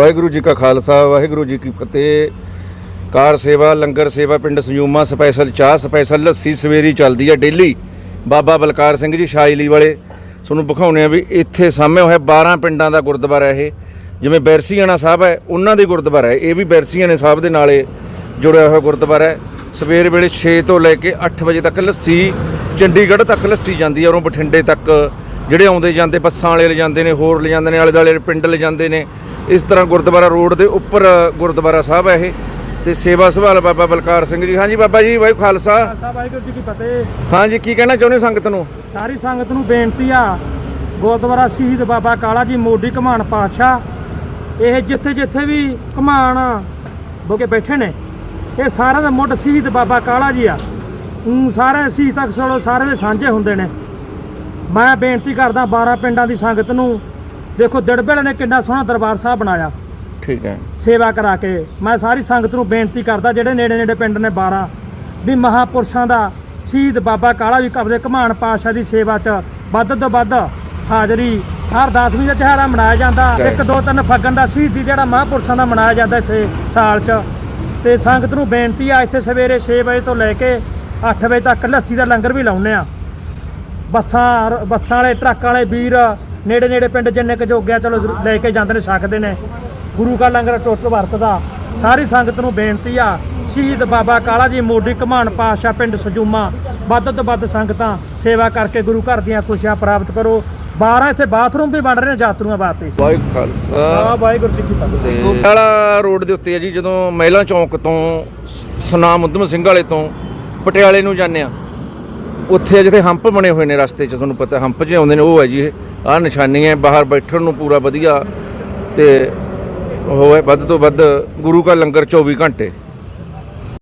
ਵਾਹਿਗੁਰੂ ਜੀ ਕਾ ਖਾਲਸਾ, ਵਾਹਿਗੁਰੂ ਜੀ ਕੀ ਫਤਿਹ। ਕਾਰ ਸੇਵਾ, ਲੰਗਰ ਸੇਵਾ, ਪਿੰਡ ਸੰਯੂਮਾ, ਸਪੈਸ਼ਲ ਚਾਹ, ਸਪੈਸ਼ਲ ਲੱਸੀ ਸਵੇਰੀ ਚੱਲਦੀ ਹੈ ਡੇਲੀ। ਬਾਬਾ ਬਲਕਾਰ ਸਿੰਘ ਜੀ ਸ਼ਾਇਲੀ ਵਾਲੇ, ਤੁਹਾਨੂੰ ਵਿਖਾਉਣੇ ਆ ਵੀ ਇੱਥੇ ਸਾਹਮਣੇ ਹੋਇਆ 12 ਪਿੰਡਾਂ ਦਾ ਗੁਰਦੁਆਰਾ ਇਹ। ਜਿਵੇਂ ਬੈਰਸੀਆਣਾ ਸਾਹਿਬ ਹੈ, ਉਹਨਾਂ ਦੇ ਗੁਰਦੁਆਰਾ ਹੈ। ਇਹ ਵੀ ਬੈਰਸੀਆਣੇ ਸਾਹਿਬ ਦੇ ਨਾਲੇ ਜੁੜਿਆ ਹੋਇਆ ਗੁਰਦੁਆਰਾ ਹੈ। ਸਵੇਰ ਵੇਲੇ 6 ਤੋਂ ਲੈ ਕੇ 8 ਵਜੇ ਤੱਕ ਲੱਸੀ, ਚੰਡੀਗੜ੍ਹ ਤੱਕ ਲੱਸੀ ਜਾਂਦੀ ਹੈ ਔਰੋਂ ਬਠਿੰਡੇ ਤੱਕ। ਜਿਹੜੇ ਆਉਂਦੇ ਜਾਂਦੇ, ਬੱਸਾਂ ਵਾਲੇ ਲੈ ਜਾਂਦੇ ਨੇ, ਹੋਰ ਲੈ ਜਾਂਦੇ ਨੇ ਆਲੇ ਦੁਆਲੇ ਪਿੰਡ ਲੈ ਜਾਂਦੇ ਨੇ। ਇਸ ਤਰ੍ਹਾਂ ਗੁਰਦੁਆਰਾ ਰੋਡ ਦੇ ਉੱਪਰ ਗੁਰਦੁਆਰਾ ਸਾਹਿਬ ਹੈ ਇਹ। ਤੇ ਸੇਵਾ ਸੰਭਾਲ ਬਾਬਾ ਬਲਕਾਰ ਸਿੰਘ ਜੀ। ਹਾਂਜੀ ਬਾਬਾ ਜੀ ਵਾਹਿ ਖਾਲਸਾ। ਖਾਲਸਾ ਵਾਹਿਗੁਰੂ ਜੀ ਕੀ ਫਤਿਹ। ਹਾਂਜੀ ਕੀ ਕਹਿਣਾ ਚਾਹੁੰਦੇ ਸੰਗਤ ਨੂੰ? ਸਾਰੀ ਸੰਗਤ ਨੂੰ ਬੇਨਤੀ ਆ ਗੁਰਦੁਆਰਾ ਸ਼ਹੀਦ ਬਾਬਾ ਕਾਲਾ ਜੀ ਮੋਢੀ ਘਮਾਣ ਪਾਤਸ਼ਾਹ ਇਹ ਜਿੱਥੇ ਜਿੱਥੇ ਵੀ ਘਮਾਣ ਬੋਕੇ ਬੈਠੇ ਨੇ ਇਹ ਸਾਰਿਆਂ ਦਾ ਮੁੱਢ ਸ਼ਹੀਦ ਬਾਬਾ ਕਾਲਾ ਜੀ ਆ। ਊਂ ਸਾਰੇ ਸ਼ਹੀਦ ਤੱਕ ਸਾਰੇ ਦੇ ਸਾਂਝੇ ਹੁੰਦੇ ਨੇ। ਮੈਂ ਬੇਨਤੀ ਕਰਦਾ 12 ਪਿੰਡਾਂ ਦੀ ਸੰਗਤ ਨੂੰ ਦੇਖੋ ਦਿੜਬੇੜ ਨੇ ਕਿੰਨਾ ਸੋਹਣਾ ਦਰਬਾਰ ਸਾਹਿਬ ਬਣਾਇਆ। ਠੀਕ ਹੈ। ਸੇਵਾ ਕਰਾ ਕੇ। ਮੈਂ ਸਾਰੀ ਸੰਗਤ ਨੂੰ ਬੇਨਤੀ ਕਰਦਾ ਜਿਹੜੇ ਨੇੜੇ ਨੇੜੇ ਪਿੰਡ ਨੇ 12 ਵੀ ਮਹਾਪੁਰਸ਼ਾਂ ਦਾ ਸ਼ਹੀਦ ਬਾਬਾ ਕਾਲਾ ਵੀ ਕਬਦੇ ਘਮਾਣ ਪਾਤਸ਼ਾਹ ਦੀ ਸੇਵਾ 'ਚ ਵੱਧ ਤੋਂ ਵੱਧ ਹਾਜ਼ਰੀ ਹਰ ਦਸਵੀਂ ਦਾ ਦਿਹਾੜਾ ਮਨਾਇਆ ਜਾਂਦਾ। ਇੱਕ ਦੋ ਤਿੰਨ ਫੱਗਣ ਦਾ ਸ਼ਹੀਦੀ ਜਿਹੜਾ ਮਹਾਪੁਰਸ਼ਾਂ ਦਾ ਮਨਾਇਆ ਜਾਂਦਾ ਇੱਥੇ ਸਾਲ 'ਚ। ਤੇ ਸੰਗਤ ਨੂੰ ਬੇਨਤੀ ਆ ਇੱਥੇ ਸਵੇਰੇ 6 ਵਜੇ ਤੋਂ ਲੈ ਕੇ 8 ਵਜੇ ਤੱਕ ਲੱਸੀ ਦਾ ਲੰਗਰ ਵੀ ਲਾਉਂਦੇ ਆ। ਬੱਸਾਂ ਬੱਸਾਂ ਵਾਲੇ ਟਰੱਕਾਂ ਵਾਲੇ ਵੀਰ ਨੇੜੇ ਨੇੜੇ ਪਿੰਡ ਜਿੰਨੇ ਕੁ ਜੋਗਿਆ ਚਲੋ ਜ਼ਰੂਰ ਲੈ ਕੇ ਜਾਂਦੇ ਨੇ ਛਕਦੇ ਨੇ। ਗੁਰੂ ਕਾ ਲੰਗਰ ਟੁੱਟ ਵਰਤਦਾ। ਸਾਰੀ ਸੰਗਤ ਨੂੰ ਬੇਨਤੀ ਆ ਸ਼ਹੀਦ ਬਾਬਾ ਕਾਲਾ ਜੀ ਮੋਢੀ ਘਮਾਣ ਪਾਤਸ਼ਾਹ ਪਿੰਡ ਸਜੂਮਾ। ਵੱਧ ਤੋਂ ਵੱਧ ਸੰਗਤਾਂ ਸੇਵਾ ਕਰਕੇ ਗੁਰੂ ਘਰ ਦੀਆਂ ਖੁਸ਼ੀਆਂ ਪ੍ਰਾਪਤ ਕਰੋ। 12 ਇੱਥੇ ਬਾਥਰੂਮ ਵੀ ਬਣ ਰਹੇ ਨੇ ਯਾਤਰੂਆਂ ਵਾਸਤੇ। ਵਾਹਿ ਖਾਲਸਾ। ਵਾਹਿਗੁਰੂ ਜੀ ਕੀ ਫਤਿਹ। ਵਾਲਾ ਰੋਡ ਦੇ ਉੱਤੇ ਹੈ ਜੀ ਜਦੋਂ ਮਹਿਲਾ ਚੌਂਕ ਤੋਂ ਸਨਾਮ ਉਦਮ ਸਿੰਘ ਵਾਲੇ ਤੋਂ ਪਟਿਆਲੇ ਨੂੰ ਜਾਂਦੇ ਆ ਉੱਥੇ ਜਿੱਥੇ ਹੰਪ ਬਣੇ ਹੋਏ ਨੇ ਰਸਤੇ 'ਚ ਤੁਹਾਨੂੰ ਪਤਾ ਹੰਪ 'ਚ ਆਉਂਦੇ ਨੇ ਉਹ ਹੈ ਜੀ ਇਹ। ਆਹ ਨਿਸ਼ਾਨੀ ਹੈ, ਬਾਹਰ ਬੈਠਣ ਨੂੰ ਪੂਰਾ ਵਧੀਆ ਤੇ ਹੋਵੇ ਵੱਧ ਤੋਂ ਵੱਧ ਗੁਰੂ ਕਾ ਲੰਗਰ 24 ਘੰਟੇ।